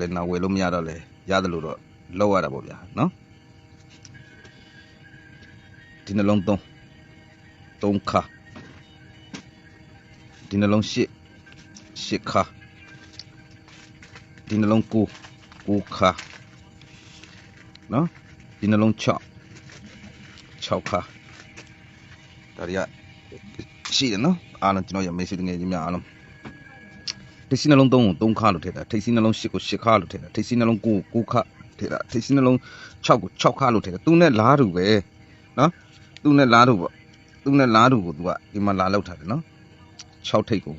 လည်းနာဝယ်လို့မရတော့လဲရတယ်လို့တော့လောက်ရတာပေါ့ဗျာနော်ဒီနှလုံးသုံးသုံးခါဒီနှလုံးရှစ်ရှစ်ခါဒီနှလုံးကိုကိုခါနော်ဒီနှလုံး6 6ခါဒါတွေကရှိတယ်နော်အားလုံးကျွန်တော်ရမေးစီတငယ်ချင်းများအားလုံး ထိပ်စီနှလုံး3ကို3ခါလို့ထည့်တာထိပ်စီနှလုံး10ကို10ခါလို့ထည့်တာထိပ်စီနှလုံး9ကို9ခါထည့်တာထိပ်စီနှလုံး6ကို6ခါလို့ထည့်တာသူနဲ့လားတူပဲနော်သူနဲ့လားတူပေါ့သူနဲ့လားတူကိုသူကဒီမှာလာလောက်ထားတယ်နော်6ထိပ်ကို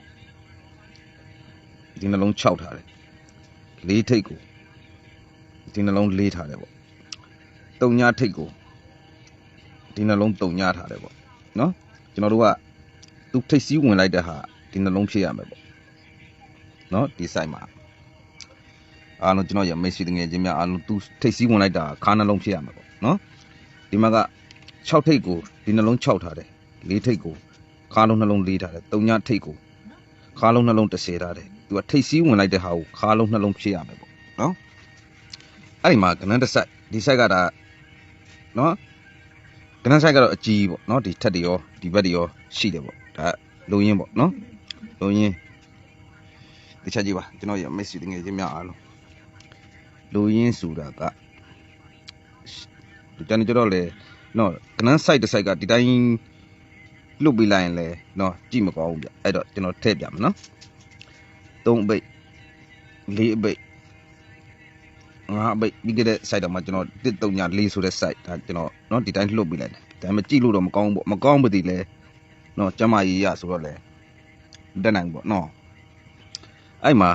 ဒီနှလုံး6ထားတယ်4ထိပ်ကိုဒီနှလုံး4ထားတယ်ပေါ့တုံညာထိပ်ကိုဒီနှလုံးတုံညာထားတယ်ပေါ့နော်ကျွန်တော်တို့ကသူထိပ်စီးဝင်လိုက်တဲ့ဟာဒီနှလုံးဖြစ်ရမယ်ပေါ့ နော်ဒီ site မှာအားလုံးကျွန်တော်ရမေ့စီတငယ်ချင်းများအားလုံးသူထိပ်စီးဝင်လိုက်တာခါနှလုံးဖြစ်ရမယ်ပေါ့နော်ဒီမှာက6ထိပ်ကိုဒီနှလုံး6ထားတယ်4ထိပ်ကိုခါလုံးနှလုံး4ထားတယ်တုံညာထိပ်ကိုခါလုံးနှလုံး10ထားတယ်သူကထိပ်စီးဝင်လိုက်တဲ့ဟာကိုခါလုံးနှလုံးဖြစ်ရမယ်ပေါ့နော်အဲ့ဒီမှာကနန်းတစ်ဆိုင်ဒီ site ကဒါနော်ကနန်းဆိုင်ကတော့အကြီးပေါ့နော်ဒီထက်တွေရောဒီဘက်တွေရောရှိတယ်ပေါ့ဒါလုံရင်းပေါ့နော်လုံရင်း တစ်ချက်ကြည့်ပါကျွန်တော်ရမိတ်ဆွေတငယ်ချင်းများအားလုံးလူရင်းဆိုတာကကျွန်တော်တို့လည်းနော်ကနန်း site တစ် site ကဒီတိုင်းလွတ်ပြီးလိုက်ရင်လည်းနော်ကြည့်မကောင်းဘူးဗျအဲ့တော့ကျွန်တော်ထည့်ပြမယ်နော်3ဘိတ်4ဘိတ်5ဘိတ်ဒီကတဲ့ site တော့မှကျွန်တော်1 3 4ဆိုတဲ့ site ဒါကျွန်တော်နော်ဒီတိုင်းလွတ်ပြီးလိုက်တယ်ဒါပေမဲ့ကြည့်လို့တော့မကောင်းဘူးပေါ့မကောင်းပါသေးလဲနော်ကျမကြီးရဆိုတော့လဲတက်နိုင်ဘူးပေါ့နော် အဲ့မှာ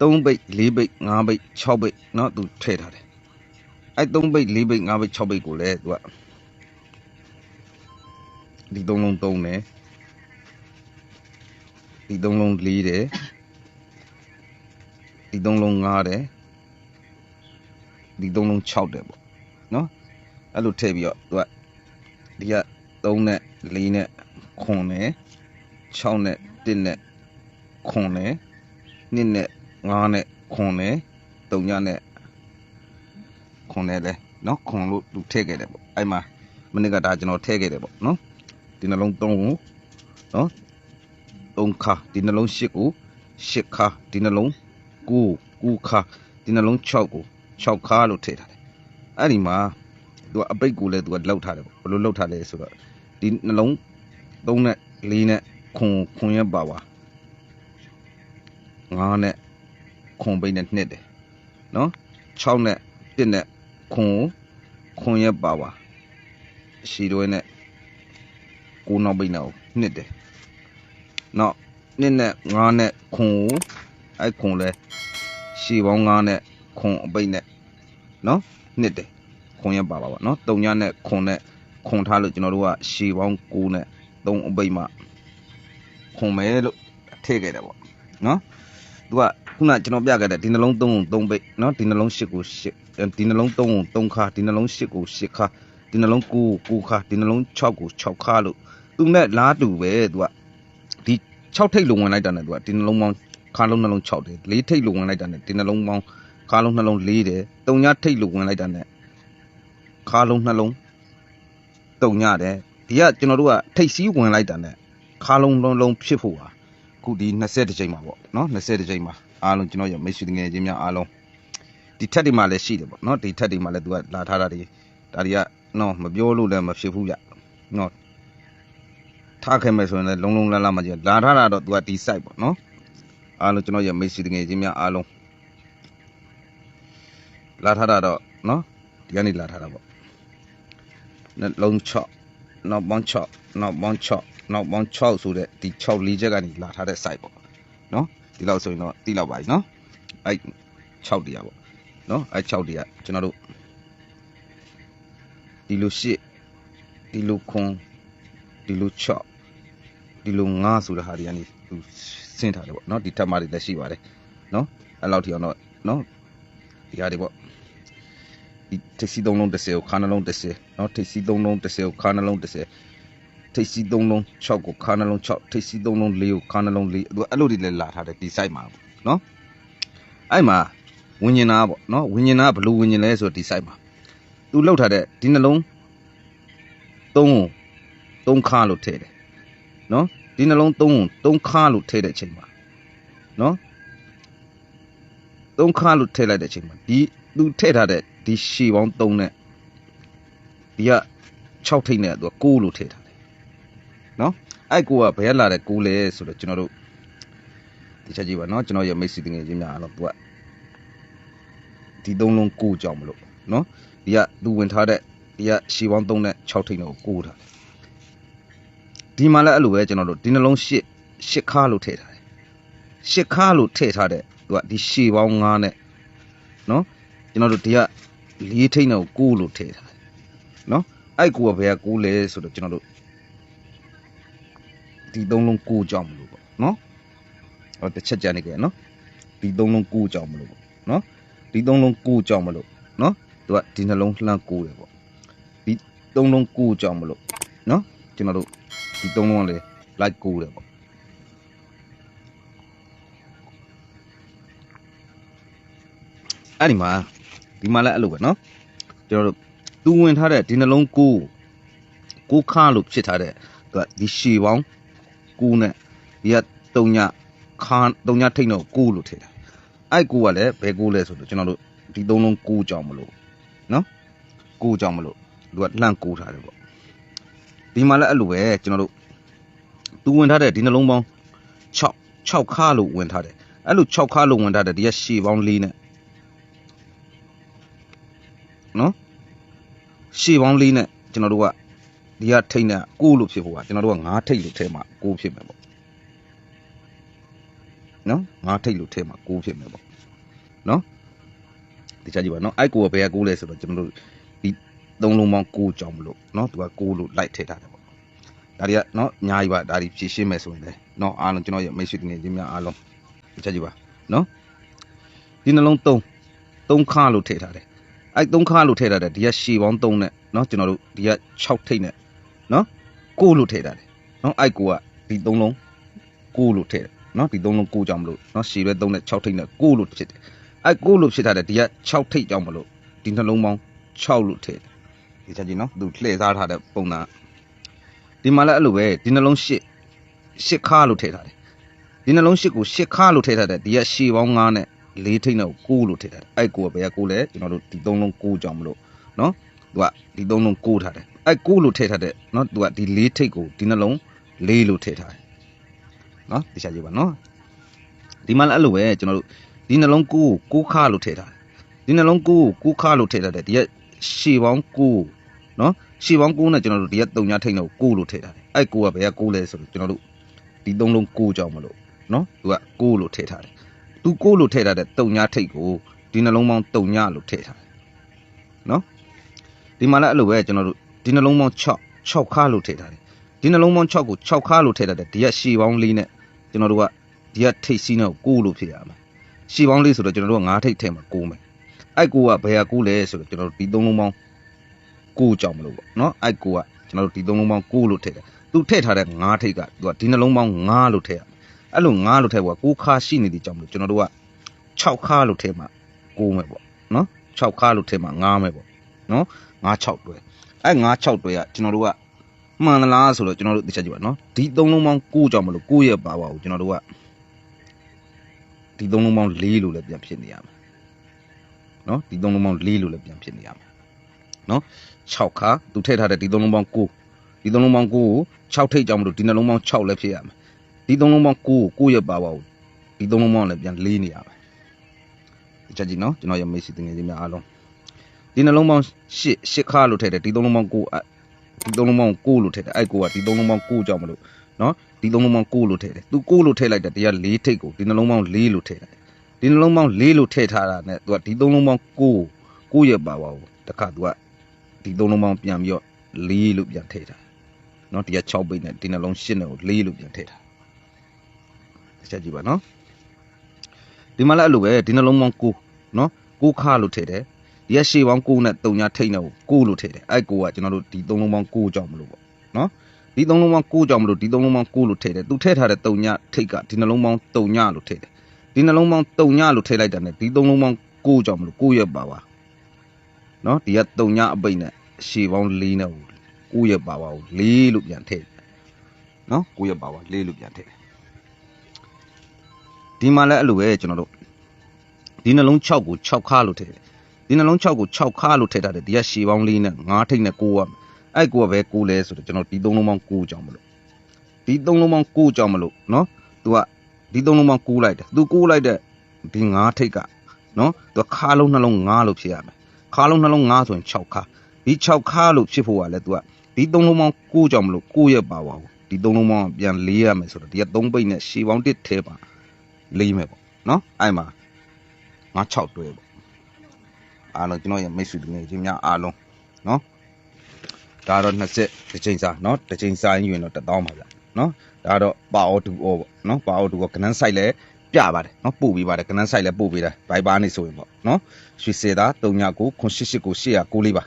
3ပိတ်4ပိတ်5ပိတ်6ပိတ်เนาะသူထည့်ထားတယ်အဲ့3ပိတ်4ပိတ်5ပိတ်6ပိတ်ကိုလည်းသူကဒီ3လုံး3တယ်ဒီ3လုံး4တယ်ဒီ3လုံး5တယ် ဒီသုံးလုံး6တယ်ပေါ့နော်အဲ့လိုထည့်ပြီးတော့သူကဒီက3နဲ့4နဲ့9နဲ့6နဲ့1နဲ့9နဲ့ 2နဲ့5နဲ့9နဲ့3ညနဲ့9နဲ့လဲနော်9လို့သူထည့်ခဲ့တယ်ပေါ့အဲ့မှာမနေ့ကဒါကျွန်တော်ထည့်ခဲ့တယ်ပေါ့နော်ဒီနှလုံး3ကိုနော်3ခါဒီနှလုံး8ကို8ခါဒီနှလုံး9 9ခါဒီနှလုံး6ကို6ခါလို့ထည့်ထားတယ်အဲ့ဒီမှာသူကအပိတ်ကိုလည်းသူကလောက်ထားတယ်ပေါ့ဘယ်လိုလောက်ထားလဲဆိုတော့ဒီနှလုံး3နဲ့4နဲ့ခွန်ခွန်ရပါပါ 9နဲ့ခွန်ပိတ်နဲ့နှစ်တယ်နော်6နဲ့1နဲ့ခွန်ခွန်ရပါပါရှီတွဲနဲ့ကိုနောက်ပိတ်နဲ့နှစ်တယ်နောက်နှစ်နဲ့9နဲ့ခွန်အဲ့ခွန်လဲရှီပေါင်း9နဲ့ခွန်အပိတ်နဲ့နော်နှစ်တယ်ခွန်ရပါပါပါနော်တုံညနဲ့ခွန်နဲ့ခွန်ထားလို့ကျွန်တော်တို့ကရှည်ပေါင်း9နဲ့3အပိတ်မှခွန်မဲလို့ထည့်ခဲ့တယ်ပေါ့နော် သူကခုနကျွန်တော်ပြခဲ့တဲ့ဒီနှလုံး3ကို3ပိတ်နော်ဒီနှလုံး8ကို8ဒီနှလုံး3ကို3ခါဒီနှလုံး8ကို8ခါဒီနှလုံး9ကို9ခါဒီနှလုံး6ကို6ခါလို့သူနဲ့လားတူပဲသူကဒီ6ထိပ်လုံးဝင်လိုက်တာနဲ့သူကဒီနှလုံးပေါင်းခါလုံးနှလုံး6တယ်၄ထိပ်လုံးဝင်လိုက်တာနဲ့ဒီနှလုံးပေါင်းခါလုံးနှလုံး၄တယ်တုံညထိတ်လို့ဝင်လိုက်တာနဲ့ခါလုံးနှလုံးတုံညတယ်ဒီကကျွန်တော်တို့ကထိတ်စည်းဝင်လိုက်တာနဲ့ခါလုံးလုံးလုံးဖြစ်ဖို့ဟာ ခုဒီ20ချိန်မှာပေါ့နော်20ချိန်မှာအားလုံးကျွန်တော်ရမိတ်ဆွေငယ်ချင်းများအားလုံးဒီထက်တွေမှာလည်းရှိတယ်ပေါ့နော်ဒီထက်တွေမှာလည်းသူကလာထားတာတွေဒါတွေကနော်မပြောလို့လည်းမဖြစ်ဘူးကြနော်ထားခဲ့မယ်ဆိုရင်လည်းလုံးလုံးလတ်လတ်မကြည့်လာထားတာတော့သူကဒီ site ပေါ့နော်အားလုံးကျွန်တော်ရမိတ်ဆွေငယ်ချင်းများအားလုံးလာထားတာတော့နော်ဒီကနေလာထားတာပေါ့နှလုံး6 နောက်ပေါင်း6နောက်ပေါင်း6နောက်ပေါင်း6ဆိုတဲ့ဒီ6လေးချက်ကနေလာထားတဲ့ site ပေါ့နော်ဒီလောက်ဆိုရင်တော့တိလောက်ပါပြီနော်အဲ့6တရားပေါ့နော်အဲ့6တရားကျွန်တော်တို့ဒီလိုရှစ်ဒီလိုခွန်ဒီလို6ဒီလို9ဆိုတဲ့ဟာတွေကနေသူဆင်းထားတယ်ပေါ့နော်ဒီထပ်မတွေလည်းရှိပါတယ်နော်အဲ့လောက်ထိအောင်တော့နော်ဒီဟာတွေပေါ့ဒီ ထိပ်စီသုံးလုံး30ကိုခါနှလုံး30เนาะထိပ်စီသုံးလုံး30ကိုခါနှလုံး30ထိပ်စီသုံးလုံး6ကိုခါနှလုံး6ထိပ်စီသုံးလုံး4ကိုခါနှလုံး4သူအဲ့လိုတွေလည်းလာထားတယ်ဒီ site မှာเนาะအဲ့မှာ ဝิญဉာဏပေါ့နော်ဝิญဉာဏဘယ်လိုဝิญဉာဏလဲဆိုတော့ဒီ site မှာသူလောက်ထားတဲ့ဒီနှလုံးသုံးကိုသုံးခါလို့ထည့်တယ်နော်ဒီနှလုံးသုံးကိုသုံးခါလို့ထည့်တဲ့အချိန်မှာနော်သုံးခါလို့ထည့်လိုက်တဲ့အချိန်မှာဒီသူထည့်ထားတဲ့ ဒီရှည်ပေါင်း3နဲ့ဒီက6ထိပ်နဲ့သူက9လို့ထည့်ထားတယ်နော်အဲ့ကိုကဘယ်လာတဲ့9လဲဆိုတော့ကျွန်တော်တို့ဒီချက်ကြည့်ပါနော်ကျွန်တော်ရဲ့မိတ်ဆွေတငယ်ချင်းများအားလုံးသူကဒီသုံးလုံး9ကြောင်မလို့နော်ဒီကသူဝင်ထားတဲ့ဒီကရှည်ပေါင်း3နဲ့6ထိပ်နဲ့ကို9ထားတယ်ဒီမှာလည်းအဲ့လိုပဲကျွန်တော်တို့ဒီနှလုံး8 8ခါလို့ထည့်ထားတယ်8ခါလို့ထည့်ထားတဲ့သူကဒီရှည်ပေါင်း9နဲ့နော်ကျွန်တော်တို့ဒီက လေးထိပ်နဲ့ကို9လို့ထည့်ထားတယ်နော်အဲ့ကိုကဘယ်က9လဲဆိုတော့ကျွန်တော်တို့ဒီသုံးလုံး9ကြောင်မလို့ပေါ့နော်ဟောတစ်ချက်ကြနေကြနော်ဒီသုံးလုံး9ကြောင်မလို့ပေါ့နော်ဒီသုံးလုံး9ကြောင်မလို့နော်သူကဒီနှလုံးလှမ်း9တယ်ပေါ့ဒီသုံးလုံး9ကြောင်မလို့နော်ကျွန်တော်တို့ဒီသုံးလုံးကလည်း like 9တယ်ပေါ့အဲ့ဒီမှာ ဒီမှာလည်းအဲ့လိုပဲနော်ကျွန်တော်တို့သူဝင်ထားတဲ့ဒီနှလုံး9ကိုခါလို့ဖြစ်ထားတဲ့သူကဒီရှည်ပေါင်း9နဲ့ဒီက3ညခါ3ညထိတ်တော့9လို့ထည့်တာအဲ့9ကလည်းဘယ်9လဲဆိုတော့ကျွန်တော်တို့ဒီသုံးလုံး9ကြောင်မလို့နော်9ကြောင်မလို့သူကလှန့်9ထားတယ်ပေါ့ဒီမှာလည်းအဲ့လိုပဲကျွန်တော်တို့သူဝင်ထားတဲ့ဒီနှလုံးပေါင်း6 6ခါလို့ဝင်ထားတယ်အဲ့လို6ခါလို့ဝင်ထားတဲ့ဒီကရှည်ပေါင်း4နဲ့ နော်ရှေ့ပေါင်းလေးနဲ့ကျွန်တော်တို့ကဒီကထိတ်နဲ့ကိုလို့ဖြစ်ဖို့ကကျွန်တော်တို့ကငါးထိတ်လို့ထဲမှာကိုဖြစ်မယ်ပေါ့နော်ငါးထိတ်လို့ထဲမှာကိုဖြစ်မယ်ပေါ့နော်ဒီချာကြည့်ပါနော်အိုက်ကိုကဘယ်ကကိုလဲဆိုတော့ကျွန်တော်တို့ဒီသုံးလုံးပေါင်းကိုကြောင်မလို့နော်သူကကိုလို့လိုက်ထည့်ထားတယ်ပေါ့ဒါတွေကနော်အများကြီးပါဒါတွေဖြည့်ရှင်းမယ်ဆိုရင်လည်းနော်အားလုံးကျွန်တော်ရဲ့မိတ်ဆွေတငယ်ချင်းများအားလုံးဒီချာကြည့်ပါနော်ဒီနှလုံးသုံးသုံးခါလို့ထည့်ထားတယ် အဲ့သုံးခါလို့ထည့်ထားတယ်ဒီကရှည်ပေါင်း3နဲ့เนาะကျွန်တော်တို့ဒီက6ထိပ်နဲ့เนาะ6လို့ထည့်ထားတယ်เนาะအဲ့ကိုကဒီ3လုံး6လို့ထည့်တယ်เนาะဒီ3လုံး6ကြောင်မလို့เนาะရှည်ပဲ3နဲ့6ထိပ်နဲ့6လို့ဖြစ်တယ်အဲ့6လို့ဖြစ်ထားတယ်ဒီက6ထိပ်ကြောင်မလို့ဒီနှလုံးပေါင်း6လို့ထည့်တယ်ဒီချက်ကြီးเนาะသူလှည့်စားထားတဲ့ပုံစံဒီမှာလည်းအဲ့လိုပဲဒီနှလုံး8 8ခါလို့ထည့်ထားတယ်ဒီနှလုံး8ကို8ခါလို့ထည့်ထားတယ်ဒီကရှည်ပေါင်း9နဲ့ လေးထိတ်နဲ့ကိုလို့ထည့်ထားတယ်အဲ့ကိုကဘယ်ကကိုလဲကျွန်တော်တို့ဒီသုံးလုံးကိုကြောင်မလို့နော်သူကဒီသုံးလုံးကိုထားတယ်အဲ့ကိုလို့ထည့်ထားတယ်နော်သူကဒီလေးထိတ်ကိုဒီနှလုံးလေးလို့ထည့်ထားတယ်နော်တခြားကြည့်ပါနော်ဒီမှာလည်းအဲ့လိုပဲကျွန်တော်တို့ဒီနှလုံးကိုကိုခါလို့ထည့်ထားတယ်ဒီနှလုံးကိုကိုခါလို့ထည့်ထားတယ်ဒီကရှည်ပေါင်းကိုနော်ရှည်ပေါင်းကိုနဲ့ကျွန်တော်တို့ဒီကတုံညာထိတ်နဲ့ကိုလို့ထည့်ထားတယ်အဲ့ကိုကဘယ်ကကိုလဲဆိုတော့ကျွန်တော်တို့ဒီသုံးလုံးကိုကြောင်မလို့နော်သူကကိုလို့ထည့်ထားတယ် သူကိုလို့ထည့်ထားတဲ့တုံညာထိတ်ကိုဒီနှလုံးပေါင်းတုံညာလို့ထည့်ထားတယ်နော်ဒီမှာလည်းအဲ့လိုပဲကျွန်တော်တို့ဒီနှလုံးပေါင်း6 6ခါလို့ထည့်ထားတယ်ဒီနှလုံးပေါင်း6ကို6ခါလို့ထည့်ထားတယ်ဒီကရှည်ပေါင်းလေးနဲ့ကျွန်တော်တို့ကဒီကထိတ်စီးနဲ့ကိုလို့ဖြစ်ရမှာရှည်ပေါင်းလေးဆိုတော့ကျွန်တော်တို့က9ထိတ်ထဲမှာကိုမယ်အဲ့ကိုကဘယ်ကကိုလဲဆိုတော့ကျွန်တော်တို့ဒီသုံးလုံးပေါင်းကိုကြောင်မလို့ပေါ့နော်အဲ့ကိုကကျွန်တော်တို့ဒီသုံးလုံးပေါင်းကိုလို့ထည့်တယ်သူထည့်ထားတဲ့9ထိတ်ကသူကဒီနှလုံးပေါင်း9လို့ထည့်ရ အဲ့လို9လို့ထည့်ဖို့က6ခါရှိနေသည်ကြောင့်မလို့ကျွန်တော်တို့က6ခါလို့ထည့်မှာ9မယ်ပေါ့နော်6ခါလို့ထည့်မှာ9မယ်ပေါ့နော်9 6တွဲအဲ့9 6တွဲကကျွန်တော်တို့ကမှန်သလားဆိုတော့ကျွန်တော်တို့သိချင်ကြည့်ပါနော်ဒီသုံးလုံးပေါင်း9ကြောင့်မလို့9ရဲ့ပါပါကိုကျွန်တော်တို့ကဒီသုံးလုံးပေါင်း4လို့လည်းပြန်ဖြစ်နေရမယ်နော်ဒီသုံးလုံးပေါင်း4လို့လည်းပြန်ဖြစ်နေရမယ်နော်6ခါသူထည့်ထားတဲ့ဒီသုံးလုံးပေါင်း9ဒီသုံးလုံးပေါင်း9ကို6ထိတ်ကြောင့်မလို့ဒီနှလုံးပေါင်း6လည်းဖြစ်ရမယ် ဒီသုံးလုံးပေါင်း9ကို9ရဲ့ပါပါကိုဒီသုံးလုံးပေါင်းလည်းပြန်လေးနေရမယ်ဒီချက်ကြည့်နော်ကျွန်တော်ရမေ့စီတင်ငယ်ချင်းများအားလုံးဒီနှလုံးပေါင်း8 8ခါလို့ထည့်တယ်ဒီသုံးလုံးပေါင်း9ဒီသုံးလုံးပေါင်း9လို့ထည့်တယ်အဲ့ကိုကဒီသုံးလုံးပေါင်း9ကြောင့်မလို့နော်ဒီသုံးလုံးပေါင်း9လို့ထည့်တယ်သူ9လို့ထည့်လိုက်တယ်တရား4ထိတ်ကိုဒီနှလုံးပေါင်း4လို့ထည့်တယ်ဒီနှလုံးပေါင်း4လို့ထည့်ထားတာနဲ့သူကဒီသုံးလုံးပေါင်း9 9ရဲ့ပါပါကိုတခါသူကဒီသုံးလုံးပေါင်းပြန်ပြီးတော့4လို့ပြန်ထည့်တာနော်တရား6ပိတ်နဲ့ဒီနှလုံး8နဲ့ကို4လို့ပြန်ထည့်တာ တစ်ချက်ကြည့်ပါနော်ဒီမှာလည်းအဲ့လိုပဲဒီနှလုံးပေါင်း9နော်9ခါလို့ထည့်တယ်ဒီကရှေ့ပေါင်း9နဲ့3ညာထိတ်နဲ့ကို9လို့ထည့်တယ်အဲ့9ကကျွန်တော်တို့ဒီ3လုံးပေါင်း9ကြောင့်မလို့ပေါ့နော်ဒီ3လုံးပေါင်း9ကြောင့်မလို့ဒီ3လုံးပေါင်း9လို့ထည့်တယ်သူထည့်ထားတဲ့3ညာထိတ်ကဒီနှလုံးပေါင်း3ညာလို့ထည့်တယ်ဒီနှလုံးပေါင်း3ညာလို့ထည့်လိုက်တာနဲ့ဒီ3လုံးပေါင်း9 9ကြောင့်မလို့9ရက်ပါပါနော်ဒီက3ညအပိတ်နဲ့ရှည်ပေါင်း4နဲ့9ရက်ပါပါကို4လို့ပြန်ထည့်နော်9ရက်ပါပါ4လို့ပြန်ထည့် ဒီမှာလည်းအဲ့လိုပဲကျွန်တော်တို့ဒီနှလုံး6ကို6ခါလို့ထည့်တယ်ဒီနှလုံး6ကို6ခါလို့ထည့်ထားတယ်ဒီကရှည်ပေါင်း4နဲ့9ထိပ်နဲ့9ရမယ်အဲ့9ကပဲ9လဲဆိုတော့ကျွန်တော်ဒီ3လုံးပေါင်း9ကြောင့်မလို့ဒီ3လုံးပေါင်း9ကြောင့်မလို့နော်သူကဒီ3လုံးပေါင်း9လိုက်တယ်သူ9လိုက်တဲ့ဒီ9ထိပ်ကနော်သူကခါလုံးနှလုံး9လို့ဖြစ်ရမယ်ခါလုံးနှလုံး9ဆိုရင်6ခါဒီ6ခါလို့ဖြစ်ဖို့ကလည်းသူကဒီ3လုံးပေါင်း9ကြောင့်မလို့9ရက်ပါပါဘူးဒီ3လုံးပေါင်းပြန်4ရမယ်ဆိုတော့ဒီက3ပိတ်နဲ့ရှည်ပေါင်း1ထဲပါ 4မယ်ပေါ့နော်အဲ့မှာငါ6တွဲပေါ့အားလုံးကျွန်တော်ရဲ့မိတ်ဆွေတငယ်ချင်းများအားလုံးနော်ဒါတော့20တစ်ချိန်စားနော်တစ်ချိန်စားရင်ယူရင်တော့1000ပါဗျနော်ဒါတော့ပါအောတူအောပေါ့နော်ပါအောတူအောကနန်းဆိုင်လဲပြပါတယ်နော်ပို့ပေးပါတယ်ကနန်းဆိုင်လဲပို့ပေးတယ်ဘိုင်ဘာနေဆိုရင်ပေါ့နော်ရွှေစေတာ39ကို988ကို800လေးပါ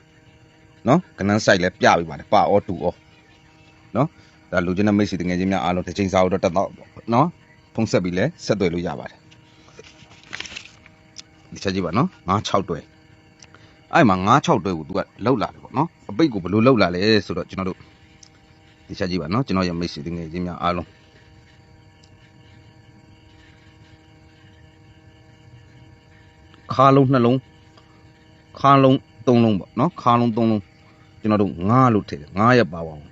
နော်ကနန်းဆိုင်လဲပြပေးပါတယ်ပါအောတူအောနော်ဒါလူချင်းတဲ့မိတ်ဆွေတငယ်ချင်းများအားလုံးတစ်ချိန်စားတော့1000ပေါ့နော် ဖုံးဆက်ပြီးလဲဆက်သွယ်လို့ရပါတယ်ဒီချက်ကြည့်ပါနော်96တွဲအဲ့မှာ96တွဲကို तू ကလောက်လာတယ်ပေါ့နော်အပိတ်ကိုဘယ်လိုလောက်လာလဲဆိုတော့ကျွန်တော်တို့ဒီချက်ကြည့်ပါနော်ကျွန်တော်ရဲ့မိတ်ဆွေတငယ်ချင်းများအားလုံးခါလုံးနှလုံးခါလုံးသုံးလုံးပေါ့နော်ခါလုံးသုံးလုံးကျွန်တော်တို့9လို့ထည့်တယ်9ရက်ပါပါအောင်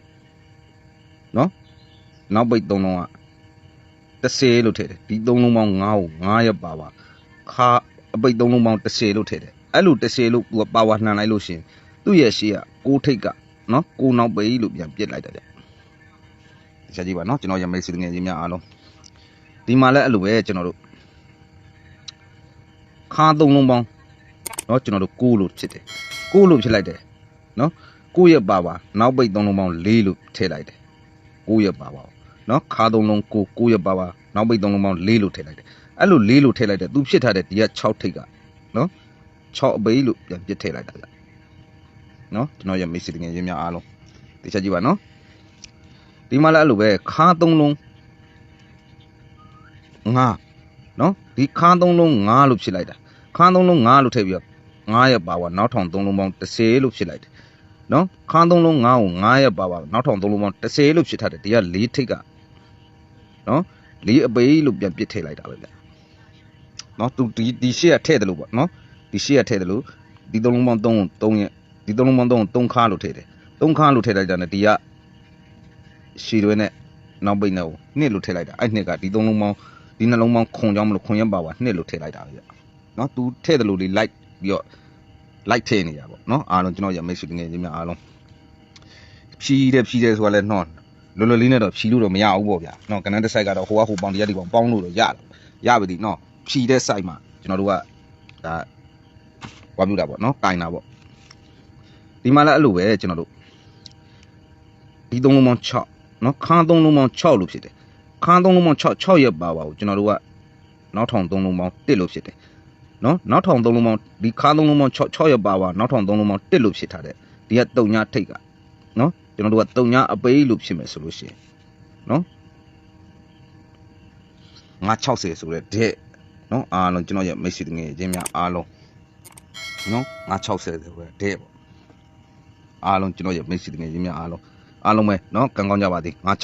နော်နောက်ပိတ်သုံးလုံးက 30လို့ထည့်တယ်ဒီသုံးလုံးပေါင်း9ကို9ရက်ပါပါခါအပိတ်သုံးလုံးပေါင်း30လို့ထည့်တယ်အဲ့လိုတစ်ရှည်လို့သူကပါဝါနှံလိုက်လို့ရှရင်သူ့ရဲ့ရှေ့ကကိုးထိတ်ကနော်ကိုးနောက်ပိလို့ပြန်ပြစ်လိုက်တယ်ဗျတခြားကြည့်ပါနော်ကျွန်တော်ရမိတ်ဆွေငယ်ချင်းများအားလုံးဒီမှာလည်းအဲ့လိုပဲကျွန်တော်တို့ခါသုံးလုံးပေါင်းနော်ကျွန်တော်တို့ကိုးလို့ဖြစ်တယ်ကိုးလို့ဖြစ်လိုက်တယ်နော်ကိုးရဲ့ပါပါနောက်ပိတ်သုံးလုံးပေါင်း၄လို့ထည့်လိုက်တယ်ကိုးရဲ့ပါပါ နော်ခါသုံးလုံးကိုးကိုးရဲ့ပါပါနောက်ပိတ်သုံးလုံးပေါင်း၄လို့ထည့်လိုက်တယ်အဲ့လို၄လို့ထည့်လိုက်တယ်သူဖြစ်ထားတဲ့ဒီက6ထိတ်ကနော်6အပိလို့ပြန်ပစ်ထည့်လိုက်တာဗျနော်ကျွန်တော်ရမိတ်ဆွေတငယ်ချင်းများအားလုံးသိချကြည့်ပါနော်ဒီမှာလည်းအဲ့လိုပဲခါသုံးလုံးငါနော်ဒီခါသုံးလုံးငါလို့ဖြစ်လိုက်တာခါသုံးလုံးငါလို့ထည့်ပြီးတော့9ရက်ပါပါနောက်ထောင်သုံးလုံးပေါင်း30လို့ဖြစ်လိုက်တယ်နော်ခါသုံးလုံးငါကို9ရက်ပါပါနောက်ထောင်သုံးလုံးပေါင်း30လို့ဖြစ်ထားတယ်ဒီက၄ထိတ်က နော်၄အပိလို့ပြန်ပစ်ထည့်လိုက်တာပဲဗျနော်သူဒီဒီရှေ့ကထည့်တယ်လို့ပေါ့နော်ဒီရှေ့ရထည့်တယ်လို့ဒီသုံးလုံးပေါင်း3ကို3ရက်ဒီသုံးလုံးပေါင်း3ကို3ခါလို့ထည့်တယ်3ခါလို့ထည့်လိုက်တာနဲ့ဒီကရှည်တွဲနဲ့နောက်ပိတ်နဲ့ကိုနှစ်လို့ထည့်လိုက်တာအဲ့နှစ်ကဒီသုံးလုံးပေါင်းဒီနှလုံးပေါင်းခွန်ကြောင်းမလို့ခွန်ရက်ပါပါနှစ်လို့ထည့်လိုက်တာပဲဗျနော် तू ထည့်တယ်လို့လေးလိုက်ပြီးတော့လိုက်ထည့်နေတာပေါ့နော်အားလုံးကျွန်တော်ရမိတ်ဆွေငယ်ချင်းများအားလုံးဖြီးတယ်ဖြီးတယ်ဆိုတာလဲနော် လွယ်လွယ်လေးနဲ့တော့ဖြီးလို့တော့မရဘူးပေါ့ဗျာနော်ကနန်းတစ်ဆိုင်ကတော့ဟိုကဟိုပေါင်းတရားဒီပေါင်းပေါင်းလို့တော့ရတယ်ရပါသည်နော်ဖြီးတဲ့ဆိုင်မှာကျွန်တော်တို့ကဒါဝါပြူတာပေါ့နော်ကင်တာပေါ့ဒီမှာလည်းအဲ့လိုပဲကျွန်တော်တို့ဒီသုံးလုံးပေါင်း6နော်ခန်းသုံးလုံးပေါင်း6လို့ဖြစ်တယ်ခန်းသုံးလုံးပေါင်း6 6ရက်ပါပါကိုကျွန်တော်တို့ကနောက်ထောင်သုံးလုံးပေါင်း1လို့ဖြစ်တယ်နော်နောက်ထောင်သုံးလုံးပေါင်းဒီခန်းသုံးလုံးပေါင်း6 6ရက်ပါပါနောက်ထောင်သုံးလုံးပေါင်း1လို့ဖြစ်ထားတယ်ဒီကတုံညာထိတ်ကနော် ကျွန်တော်တို့ကတုံညာအပိလို့ဖြစ်မယ်ဆိုလို့ရှိရင်နော်960ဆိုတဲ့တဲ့နော်အားလုံးကျွန်တော်ရဲ့မိတ်ဆွေငယ်ချင်းများအားလုံးနော်960ဆိုပဲတဲ့ပေါ့အားလုံးကျွန်တော်ရဲ့မိတ်ဆွေတငယ်ချင်းများအားလုံးအားလုံးပဲနော်ကံကောင်းကြပါသည်9